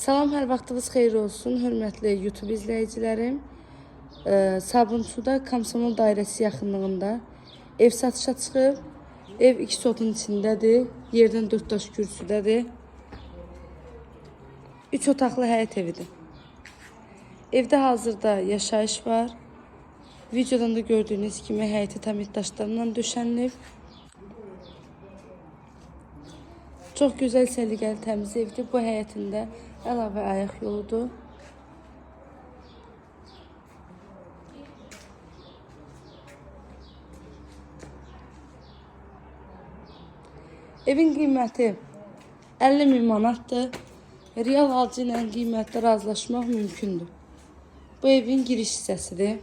Salam, hər vaxtınız xeyir olsun, hörmətli YouTube izləyicilərim. Ee, Sabunçuda Komsomol dairəsi yaxınlığında ev satışa çıxıb. Ev iki sotun içindədir. Yerdən 4 daş kürsüdədir. 3 otaqlı həyət evidir. Evdə hazırda yaşayış var. Videodan da gördüyünüz kimi həyəti tamit daşlarla döşənilib. Çox gözəl səliqəli təmiz evdir. Bu həyətində əlavə ayaq yoludur. Evin qiyməti 50 min manatdır. Real alıcı ilə qiymətdə razılaşmaq mümkündür. Bu evin giriş hissəsidir.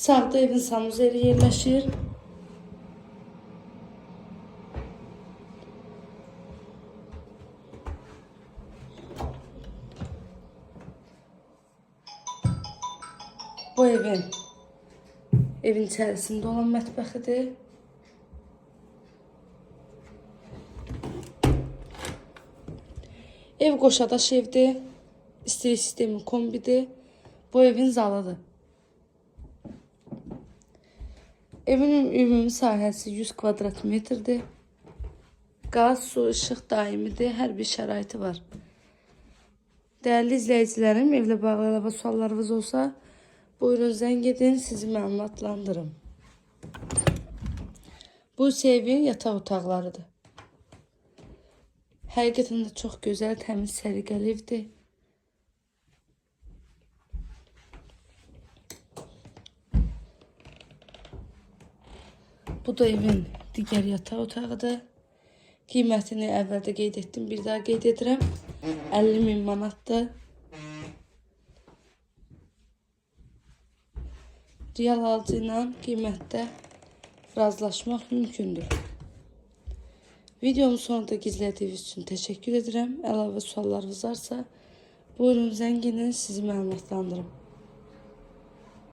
Sağda evin sanuzeli yerləşir. Bu evin evin içərisində olan mətbəxidir. Ev qoşadaş evdir. İstilik sistemi kombidir. Bu evin zalıdır. Evin ümumi sahəsi 100 kvadrat metrdir. Qaz, su, işıq daimidir. Hər bir şəraiti var. Dəyərli izləyicilərim, evlə bağlı əlavə suallarınız olsa, buyurun zəng edin, sizi məlumatlandırım. Bu isə evin yataq otaqlarıdır. Həqiqətən də çox gözəl, təmiz, səliqəli evdir. Bu da evin digər yataq otağıdır. Qiymətini əvvəldə qeyd etdim, bir daha qeyd edirəm. 50 min manatdır. Real alıcı ilə qiymətdə razılaşmaq mümkündür. Videomu sonunda gizlədiyiniz üçün təşəkkür edirəm. Əlavə suallarınız varsa, buyurun zəng edin, sizi məlumatlandırım.